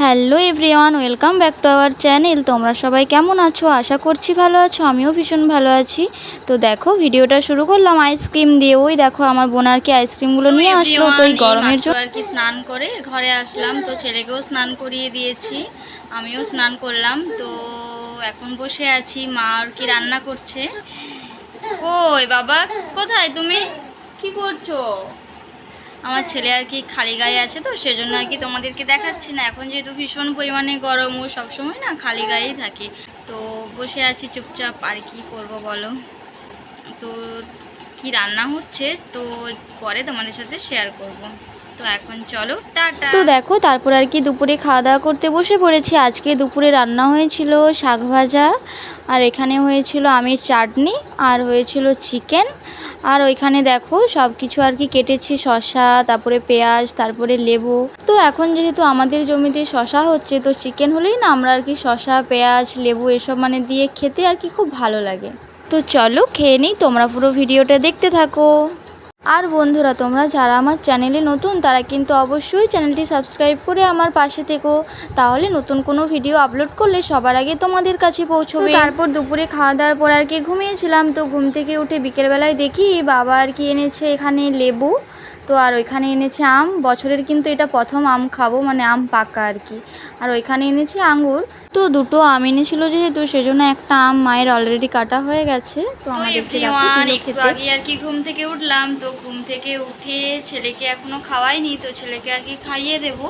Hello everyone welcome back to our channel. তোমরা সবাই কেমন আছো? আশা করছি ভালো আছো আমিও ভীষণ ভালো আছি। তো দেখো ভিডিওটা শুরু করলাম আইসক্রিম দিয়ে ওই দেখো আমার বোন আর কি আইসক্রিমগুলো নিয়ে আসলো। তো এই গরমের জন্য আর কি স্নান করে ঘরে আসলাম। তো ছেলেকেও স্নান করিয়ে দিয়েছি। আমিও স্নান করলাম। তো এখন বসে আছি। মা আর কি রান্না করছে? কই বাবা কোথায় তুমি? কি করছ? আমার ছেলে আর কি খালি গায়ে আছে তো, সেজন্য আর কি তোমাদেরকে দেখাচ্ছি না। এখন যেহেতু ভীষণ পরিমাণে গরম, ও সবসময় না খালি গায়েই থাকে। তো বসে আছি চুপচাপ, আর কি করব বলো? তো কি রান্না হচ্ছে? তো পরে তোমাদের সাথে শেয়ার করব। তো এখন চলো, টাটা। তো দেখো, তারপর আর কি দুপুরে খাওয়া দাওয়া করতে বসে পড়েছি। আজকে দুপুরে রান্না হয়েছিল শাক ভাজা, আর এখানে হয়েছিল আমের চাটনি, আর হয়েছিল চিকেন আর ওইখানে দেখো সব কিছু আর কি কেটেছি শশা তারপরে পেঁয়াজ, তারপরে লেবু। তো এখন যেহেতু আমাদের জমিতে শশা হচ্ছে, তো চিকেন হলেই না আমরা আর কি শশা পেঁয়াজ, লেবু এসব মানে দিয়ে খেতে আর কি খুব ভালো লাগে। তো চলো খেয়ে নিই, তোমরা পুরো ভিডিওটা দেখতে থাকো। আর বন্ধুরা তোমরা যারা আমার চ্যানেলে নতুন তারা কিন্তু অবশ্যই চ্যানেলটি সাবস্ক্রাইব করে আমার পাশে থেকো। তাহলে নতুন কোনো ভিডিও আপলোড করলে সবার আগে তোমাদের কাছে পৌঁছবে। তারপর দুপুরে খাওয়া দাওয়ার পর আর কি ঘুমিয়েছিলাম তো ঘুম থেকে উঠে বিকেলবেলায় দেখি বাবা আর কি এনেছে এখানে লেবু। তো আর ওইখানে এনেছি আম। বছরের কিন্তু এটা প্রথম আম খাব মানে আম পাকা আর কি। আর ওইখানে এনেছি আঙুর তো দুটো আম এনেছিল যেহেতু সেজন্য একটা আম মায়ের অলরেডি কাটা হয়ে গেছে। তো তো আমাদেরকে একটু আগে আর কি ঘুম থেকে উঠলাম। তো ঘুম থেকে উঠে ছেলেকে এখনও খাওয়াইনি তো ছেলেকে আর কি খাইয়ে দেব।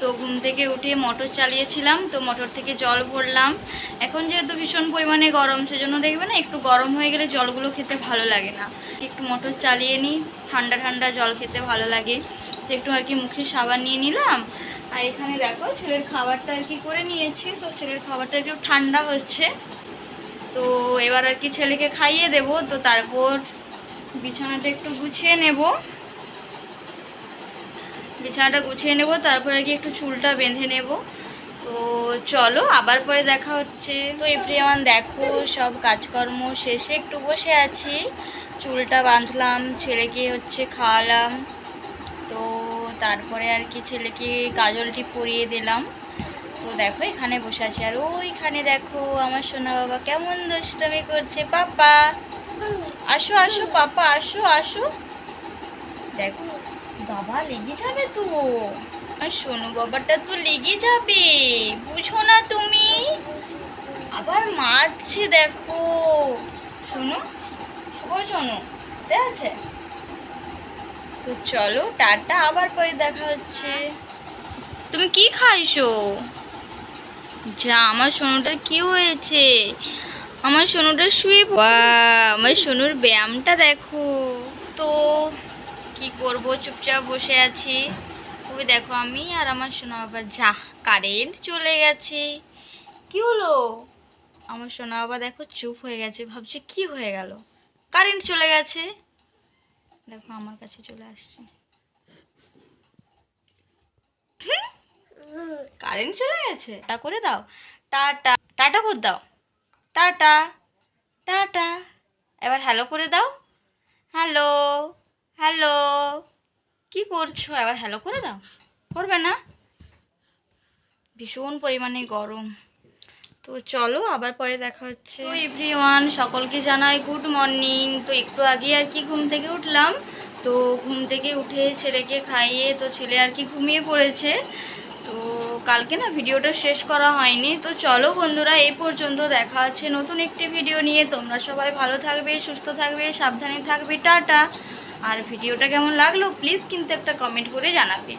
তো ঘুম থেকে উঠে মোটর চালিয়েছিলাম, তো মোটর থেকে জল ভরলাম। এখন যেহেতু ভীষণ পরিমাণে গরম, সেজন্য দেখবে না, একটু গরম হয়ে গেলে জলগুলো খেতে ভালো লাগে না। একটু মোটর চালিয়ে নিই, ঠান্ডা ঠান্ডা জল খেতে ভালো লাগে। তো একটু আর কি মুখে সাবান নিয়ে নিলাম। আর এখানে দেখো, ছেলের খাবারটা আর কি করে নিয়েছি। তো ছেলের খাবারটা একটু ঠান্ডা হচ্ছে। তো এবার আর কি ছেলেকে খাইয়ে দেব, তো তারপর বিছানাটা একটু গুছিয়ে নেব। বিছানাটা গুছিয়ে নেব, তারপরে কি একটু চুলটা বেঁধে নেব। তো চলো, আবার পরে দেখা হচ্ছে। তো এভরিওয়ান দেখো, সব কাজকর্ম শেষে একটু বসে আছি। চুলটা বাঁধলাম, ছেলেকে হচ্ছে খাওয়ালাম। তো তারপরে আর কি ছেলেকে কাজলটি পরিয়ে দিলাম। তো দেখো, এখানে বসে আছি। আর ওইখানে দেখো, আমার সোনা বাবা কেমন দুষ্টামি করছে। পাপা, আসো আসো, পাপা, আসো আসো। দেখো। বাবা, লেগে যাবে তো। আর শোনো, বাবাটা তো লেগে যাবে। বুঝো না তুমি। আবার মারছে, দেখো। শোনো শোনো ঠিক আছে? তো চলো, টাটা, আবার পরে দেখা হচ্ছে। তুমি কি খাইছো? যা, আমার সোনুটার কি হয়েছে? আমার সোনুটা শুয়ে আমার সোনুর ব্যায়ামটা দেখো। তো কি করব? চুপচাপ বসে আছি। ওই দেখো আমি আর আমার সোনা বাবা যা কারেন্ট চলে গেছে। কি হলো? আমার সোনা বাবা দেখো চুপ হয়ে গেছে, ভাবছি কি হয়ে গেল? কারেন্ট চলে গেছে। দেখো আমার কাছে চলে আসছে। কারেন্ট চলে গেছে? তা করে দাও। টাটা টাটা করে দাও। Tata tata. এবার হ্যালো করে দাও। Hello hello. কি করছ? আবার হ্যালো করে দাও। করবে না? ভীষণ পরিমাণে গরম। তো চলো, আবার পরে দেখা হচ্ছে। তো এভরিওয়ান সকলকে জানাই গুড মর্নিং তো একটু আগে আর কি ঘুম থেকে উঠলাম। তো ঘুম থেকে উঠে ছেলেকে খাইয়ে, তো ছেলে আর কি ঘুমিয়ে পড়েছে। তো কালকে না ভিডিওটা শেষ করা হয়নি। তো চলো বন্ধুরা, এই পর্যন্ত দেখা হচ্ছে নতুন একটি ভিডিও নিয়ে। তোমরা সবাই ভালো থাকবে, সুস্থ থাকবে, সাবধানে থাকবে। টাটা। আর ভিডিওটা কেমন লাগল প্লিজ কিন্তু একটা কমেন্ট করে জানাবে